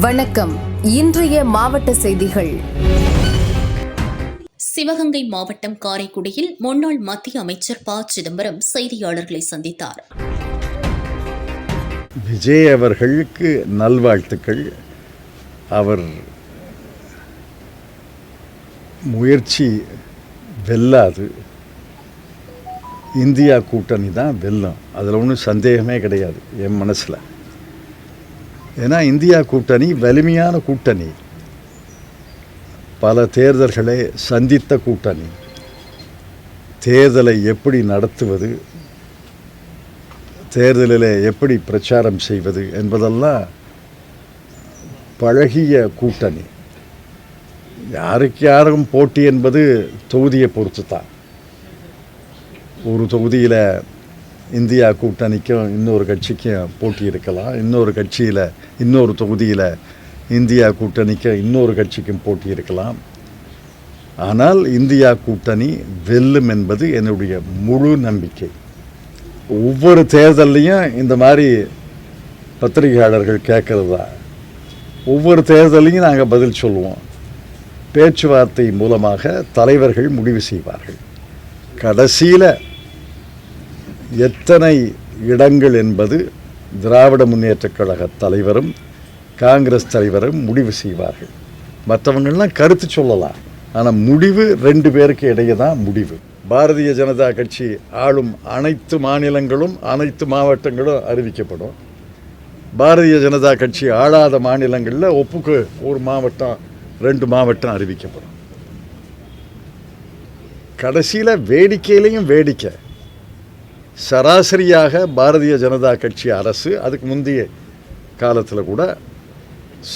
வணக்கம். இன்றைய மாவட்ட செய்திகள். சிவகங்கை மாவட்டம் காரைக்குடியில் முன்னாள் மத்திய அமைச்சர் ப. சிதம்பரம் செய்தியாளர்களை சந்தித்தார். விஜய் அவர்களுக்கு நல்வாழ்த்துக்கள். அவர் முயற்சி வெல்லாது. இந்தியா கூட்டணி தான் வெல்லும். அதில் ஒன்றும் சந்தேகமே கிடையாது என் மனசில். ஏன்னா இந்தியா கூட்டணி வலிமையான கூட்டணி. பல தேர்தல்களை சந்தித்த கூட்டணி. தேர்தலை எப்படி நடத்துவது? தேர்தலில் எப்படி பிரச்சாரம் செய்வது என்பதெல்லாம் பழகிய கூட்டணி. யாருக்கு யாரும் போட்டி என்பது தொகுதியை பொறுத்து தான் ஒரு தொகுதியில் இந்தியா கூட்டணிக்கும் இன்னொரு கட்சிக்கும் போட்டி இருக்கலாம் இன்னொரு கட்சியில் இன்னொரு தொகுதியில் இந்தியா கூட்டணிக்கும் இன்னொரு கட்சிக்கும் போட்டி இருக்கலாம் ஆனால் இந்தியா கூட்டணி வெல்லும் என்பது என்னுடைய முழு நம்பிக்கை. ஒவ்வொரு தேர்தல்லையும் இந்த மாதிரி பத்திரிகையாளர்கள் கேட்கறது? தான் ஒவ்வொரு தேர்தலையும் நாங்கள் பதில் சொல்லுவோம். பேச்சுவார்த்தை மூலமாக தலைவர்கள் முடிவு செய்வார்கள். கடைசியில் எத்தனை இடங்கள் என்பது திராவிட முன்னேற்றக் கழக தலைவரும் காங்கிரஸ் தலைவரும் முடிவு செய்வார்கள். மற்றவங்கள்லாம் கருத்து சொல்லலாம். ஆனால் முடிவு ரெண்டு பேருக்கு இடையே தான் முடிவு. பாரதிய ஜனதா கட்சி ஆளும் அனைத்து மாநிலங்களும் அனைத்து மாவட்டங்களும் அறிவிக்கப்படும். பாரதிய ஜனதா கட்சி ஆளாத மாநிலங்களில் ஒப்புக்கு ஒரு மாவட்டம் ரெண்டு மாவட்டம் அறிவிக்கப்படும். கடைசியில் வேடிக்கையிலையும் வேடிக்கை. சராசரியாக பாரதிய ஜனதா கட்சி அரசு அதுக்கு முந்தைய காலத்தில் கூட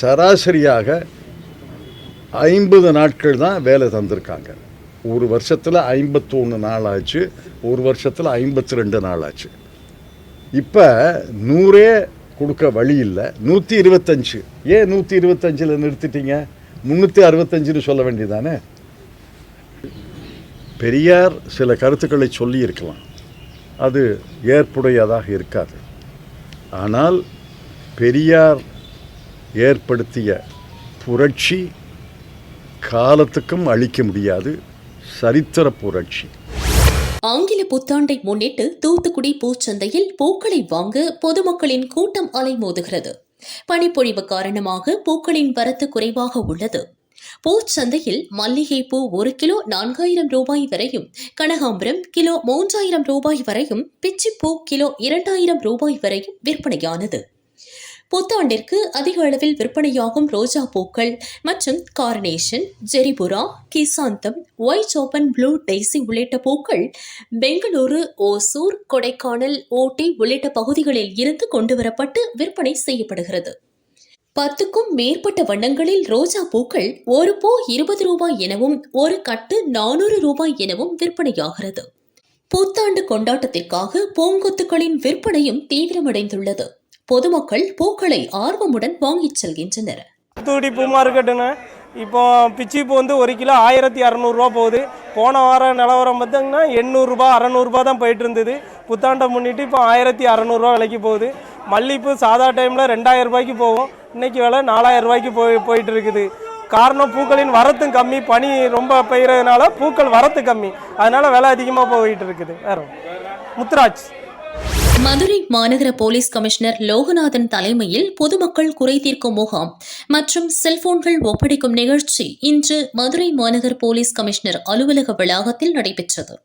சராசரியாக ஐம்பது நாட்கள் தான் வேலை தந்திருக்காங்க. ஒரு வருஷத்தில் ஐம்பத்தொன்று நாள் ஆச்சு ஒரு வருஷத்தில் ஐம்பத்தி ரெண்டு நாள் ஆச்சு. இப்போ நூறே கொடுக்க வழி இல்லை. நூற்றி இருபத்தஞ்சு. ஏன் நூற்றி இருபத்தஞ்சில் நிறுத்திட்டீங்க? முந்நூற்றி அறுபத்தஞ்சுன்னு சொல்ல வேண்டியதானே? பெரியார் சில கருத்துக்களை சொல்லியிருக்கலாம் அது ஏற்புடையதாக இருக்காது. ஆனால் பெரியார் ஏற்படுத்திய புரட்சி காலத்துக்கும் அழிக்க முடியாது சரித்திர புரட்சி. ஆங்கில புத்தாண்டை முன்னிட்டு தூத்துக்குடி பூச்சந்தையில் பூக்களை வாங்க பொதுமக்களின் கூட்டம் அலைமோதுகிறது. பனிப்பொழிவு காரணமாக பூக்களின் வரத்து குறைவாக உள்ளது. பூச்சந்தையில் மல்லிகை பூ ஒரு கிலோ நான்காயிரம் ரூபாய் வரையும் கனகாம்பரம் கிலோ மூன்றாயிரம் ரூபாய் வரையும் பிச்சிப்பூ கிலோ இரண்டாயிரம் ரூபாய் வரையும் விற்பனையானது. புத்தாண்டிற்கு அதிக அளவில் விற்பனையாகும் ரோஜா பூக்கள் மற்றும் carnation gerbera chrysanthemum white open blue daisy உள்ளிட்ட பூக்கள் பெங்களூரு ஓசூர் கொடைக்கானல் ஓட்டி உள்ளிட்ட பகுதிகளில் இருந்து கொண்டுவரப்பட்டு விற்பனை செய்யப்படுகிறது. பத்துக்கும் மேற்பட்ட வண்ணங்களில் ரோஜா பூக்கள் ஒரு பூ இருபது ரூபாய் எனவும் ஒரு கட்டு நானூறு ரூபாய் எனவும் விற்பனையாகிறது. புத்தாண்டு கொண்டாட்டத்திற்காக பூங்கொத்துக்களின் விற்பனையும் தீவிரமடைந்துள்ளது. பொதுமக்கள் பூக்களை ஆர்வமுடன் வாங்கிச் செல்கின்றனர். தூடி பூ மார்க்கெட்டுன்னு இப்போ பிச்சி பூ வந்து ஒரு கிலோ ஆயிரத்தி அறநூறுரூவா போகுது. போன வாரம் நிலவரம் பார்த்தீங்கன்னா எண்ணூறுரூபா அறநூறுபா தான் போயிட்டு இருந்தது. புத்தாண்டை முன்னிட்டு இப்போ ஆயிரத்தி அறநூறுரூவா விலைக்கு போகுது. மல்லிகைப்பூ சாதா டைமில் ரெண்டாயிரம் ரூபாய்க்கு போகும். இன்றைக்கி விலை நாலாயிரம் ரூபாய்க்கு போய் போயிட்டு இருக்குது. காரணம் பூக்களின் வரத்தும் கம்மி பனி ரொம்ப பெய்கிறதுனால பூக்கள் வரத்து கம்மி. அதனால விலை அதிகமாக போயிட்டு இருக்குது. வேற முத்துராஜ். மதுரை மாநகர போலீஸ் கமிஷனர் லோகநாதன் தலைமையில் பொதுமக்கள் குறை தீர்க்கும் முகாம் மற்றும் செல்போன்கள் ஒப்படைக்கும் நிகழ்ச்சி இன்று மதுரை மாநகர் போலீஸ் கமிஷனர் அலுவலக வளாகத்தில் நடைபெற்றது.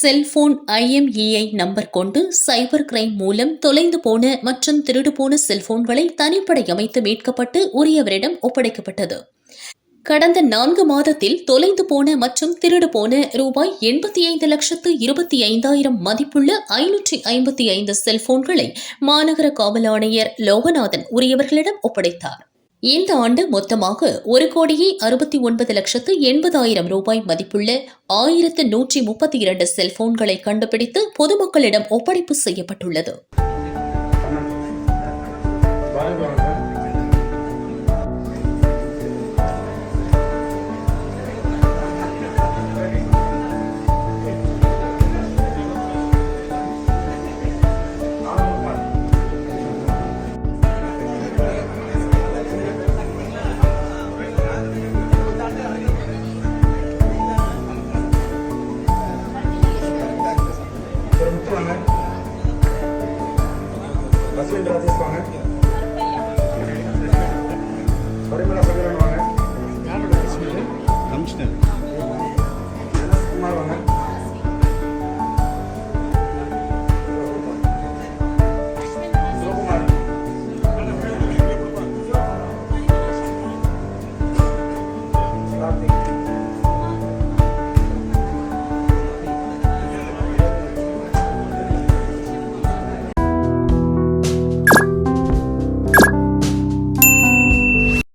செல்போன் ஐஎம்இஐ நம்பர் கொண்டு சைபர் கிரைம் மூலம் தொலைந்து போன மற்றும் திருடு போன செல்போன்களை தனிப்படை அமைத்து மீட்கப்பட்டு உரியவரிடம் ஒப்படைக்கப்பட்டது. கடந்த நான்கு மாதத்தில் தொலைந்து போன மற்றும் திருடு போன ரூபாய் எண்பத்தி ஐந்து லட்சத்து இருபத்தி ஐந்தாயிரம் மதிப்புள்ள ஐநூற்றி ஐம்பத்தி ஐந்து செல்போன்களை மாநகர காவல் ஆணையர் லோகநாதன் உரியவர்களிடம் ஒப்படைத்தார். இந்த ஆண்டு மொத்தமாக ஒரு கோடியே அறுபத்தி ஒன்பது லட்சத்து எண்பதாயிரம் ரூபாய் மதிப்புள்ள ஆயிரத்து நூற்றி முப்பத்தி இரண்டு செல்போன்களை கண்டுபிடித்து பொதுமக்களிடம் ஒப்படைப்பு செய்யப்பட்டுள்ளது.